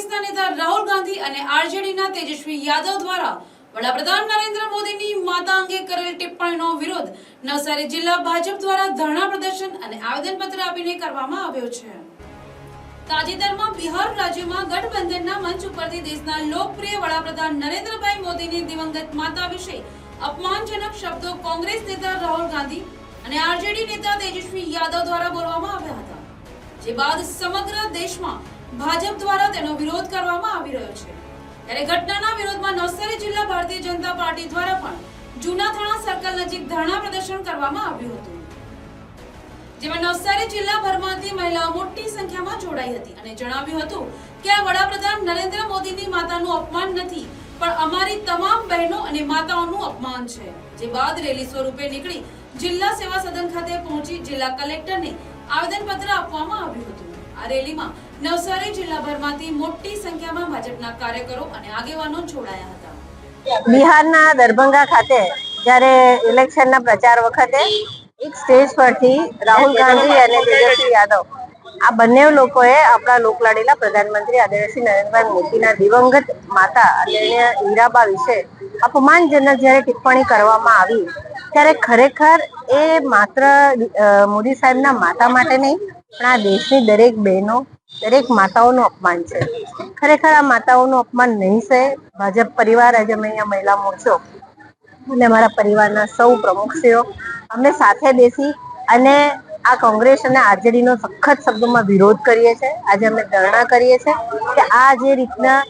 કોંગ્રેસના નેતા રાહુલ ગાંધી અને આરજેડીના તેજસ્વી યાદવ દ્વારા વડાપ્રધાન નરેન્દ્ર મોદીની માતા અંગે કરેલ ટિપ્પણીનો વિરોધ નવસારી જિલ્લા ભાજપ દ્વારા ધરણા પ્રદર્શન અને આવેદનપત્ર આપીને કરવામાં આવ્યો છે. તાજેતરમાં બિહાર રાજ્યમાં ગઠબંધનના મંચ ઉપરથી દેશના લોકપ્રિય વડાપ્રધાન નરેન્દ્રભાઈ મોદીની દિવંગત માતા વિશે અપમાનજનક શબ્દો કોંગ્રેસ નેતા રાહુલ ગાંધી અને આરજેડી નેતા તેજસ્વી યાદવ દ્વારા બોલવામાં આવ્યા હતા. જે બાદ સમગ્ર દેશમાં ભાજપ દ્વારા તેનો વિરોધ કરવામાં આવી રહ્યો છે. ત્યારે ઘટનાના વિરોધમાં નવસારી જિલ્લા ભારતીય જનતા પાર્ટી દ્વારા પણ જૂના થાણા સર્કલ નજીક ધરણા પ્રદર્શન કરવામાં આવ્યું હતું. જેમાં નવસારી જિલ્લાભરમાંથી મહિલાઓ મોટી સંખ્યામાં જોડાઈ હતી અને જણાવ્યું હતું કે આ વડાપ્રધાન નરેન્દ્ર મોદીની માતાનું અપમાન નથી, પણ અમારી તમામ બહેનો અને માતાઓનું અપમાન છે. જે બાદ રેલી સ્વરૂપે નીકળી જિલ્લા સેવા સદન ખાતે પહોંચી જિલ્લા કલેક્ટરને આવેદનપત્ર આપવામાં આવ્યું હતું. બિહારના દરભંગા ખાતે જ્યારે ઇલેક્શનના પ્રચાર વખતે એક સ્ટેજ પરથી રાહુલ ગાંધી અને તેજસ્વી યાદવ, આ બંને લોકોએ આપણા લોકલાડીલા પ્રધાનમંત્રી આદરણીય નરેન્દ્રભાઈ મોદીના દિવંગત માતા આદરણીય હીરાબા વિશે અપમાનજનક જ્યારે ટિપ્પણી કરવામાં આવી, ત્યારે ખરેખર એ માત્ર મોદી સાહેબના માતા માટે નહીં પણ આ દેશની દરેક બહેનો, દરેક માતાઓનું અપમાન છે. ખરેખર આ માતાઓનું અપમાન નહીં છે. ભાજપ પરિવાર આજે અમે અહીંયા મહિલા મોરચો અને અમારા પરિવારના સૌ પ્રમુખશ્રીઓ અમે સાથે બેસી અને આ કોંગ્રેસ અને આરજેડીનો સખત શબ્દોમાં વિરોધ કરીએ છીએ. આજે અમે ધરણા કરીએ છીએ કે આ જે રીતના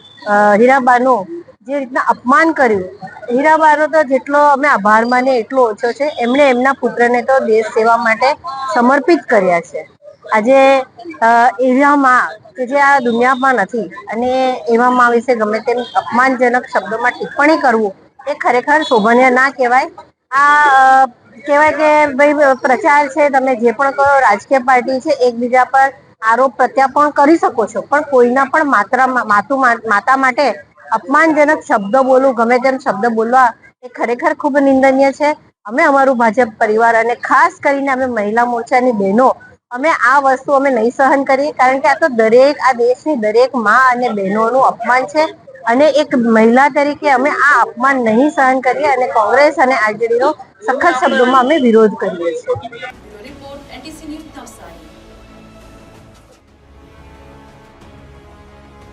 હીરાબાનું જે રીતના અપમાન કર્યું, હીરાબાનો તો જેટલો અમે આભાર માને એટલો ઓછો છે. એમણે એમના પુત્રને તો દેશ સેવા માટે સમર્પિત કર્યા છે. આજે એવામાં કે જે આ દુનિયામાં નથી અને એવા માં વિશે ગમે તેમ અપમાનજનક શબ્દોમાં ટિપ્પણી કરવું, એ ખરેખર શોભનીય ના કહેવાય. આ કહેવાય કે ભાઈ પ્રચાર છે, તમે જે પણ કરો, રાજકીય પાર્ટી છે, એકબીજા પર આરોપ પ્રત્યાપણ કરી શકો છો, પણ કોઈના પણ માત્ર માતું માતા માટે અપમાનજનક શબ્દ બોલવું, ગમે તેમ શબ્દ બોલવા, એ ખરેખર ખૂબ નિંદનીય છે. અમે, અમારું ભાજપ પરિવાર અને ખાસ કરીને અમે મહિલા મોરચાની બહેનો અમે આ વસ્તુ અમે નહીં સહન કરીએ, કારણ કે આ તો દરેક, આ દેશની દરેકમાં અને બહેનોનું અપમાન છે. અને એક મહિલા તરીકે અમે આ અપમાન નહીં સહન કરીએ અને કોંગ્રેસ અને આરજેડીનો સખત શબ્દોમાં અમે વિરોધ કરીએ છીએ.